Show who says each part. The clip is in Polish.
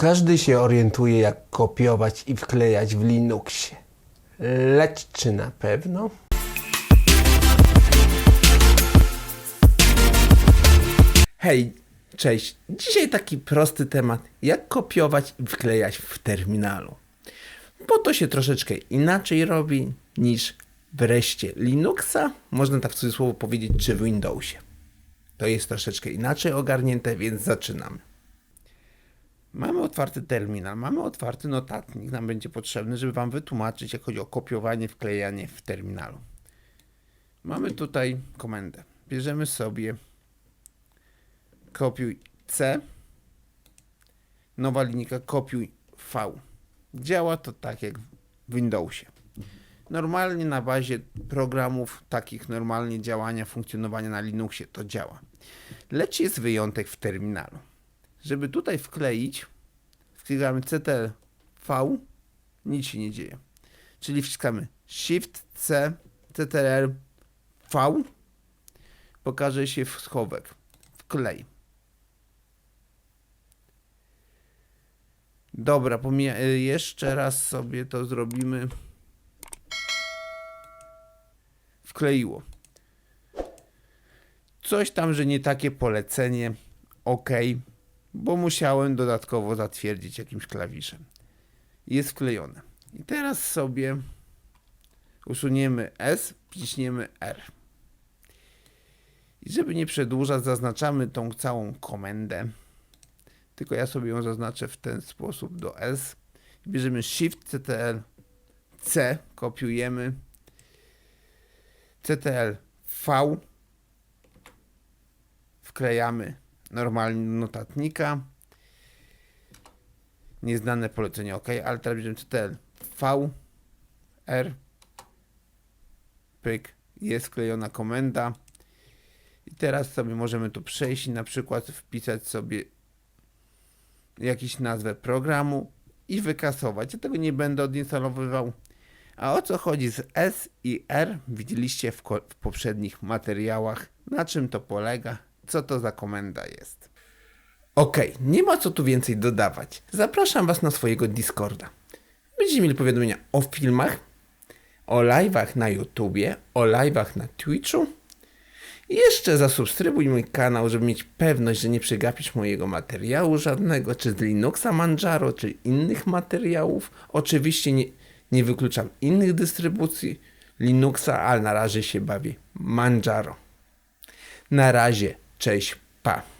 Speaker 1: Każdy się orientuje, jak kopiować i wklejać w Linuxie. Lecz czy na pewno? Hej, cześć. Dzisiaj taki prosty temat, jak kopiować i wklejać w terminalu. Bo to się troszeczkę inaczej robi niż wreszcie Linuxa, można tak w cudzysłowie powiedzieć, czy w Windowsie. To jest troszeczkę inaczej ogarnięte, więc zaczynamy. Mamy otwarty terminal, mamy otwarty notatnik. Nam będzie potrzebny, żeby Wam wytłumaczyć, jak chodzi o kopiowanie, wklejanie w terminalu. Mamy tutaj komendę. Bierzemy sobie kopiuj C, nowa linijka kopiuj V. Działa to tak jak w Windowsie. Normalnie na bazie programów takich normalnie działania, funkcjonowania na Linuxie to działa. Lecz jest wyjątek w terminalu. Żeby tutaj wkleić, wklikamy Ctrl V, nic się nie dzieje. Czyli wciskamy Shift C, Ctrl V, pokaże się schowek. Wklej. Dobra, y, jeszcze raz sobie to zrobimy. Wkleiło. Coś tam, że nie takie polecenie. OK, bo musiałem dodatkowo zatwierdzić jakimś klawiszem. Jest wklejone. I teraz sobie usuniemy S, wciśniemy R. I żeby nie przedłużać, zaznaczamy tą całą komendę. Tylko ja sobie ją zaznaczę w ten sposób do S. Bierzemy Shift CTL C, kopiujemy CTL V, wklejamy normalnie notatnika. Nieznane polecenie OK, ale teraz bierzemy CTL V, R, pyk, jest wklejona komenda. I teraz sobie możemy tu przejść i na przykład wpisać sobie jakąś nazwę programu i wykasować. Ja tego nie będę odinstalowywał. A o co chodzi z S i R widzieliście w, w poprzednich materiałach. Na czym to polega? Co to za komenda jest? Okej, nie ma co tu więcej dodawać. Zapraszam Was na swojego Discorda. Będziecie mieli powiadomienia o filmach, o live'ach na YouTubie, o live'ach na Twitchu. Jeszcze zasubskrybuj mój kanał, żeby mieć pewność, że nie przegapisz mojego materiału żadnego, czy z Linuxa Manjaro, czy innych materiałów. Oczywiście nie, nie wykluczam innych dystrybucji Linuxa, ale na razie się bawię Manjaro. Na razie, cześć, pa.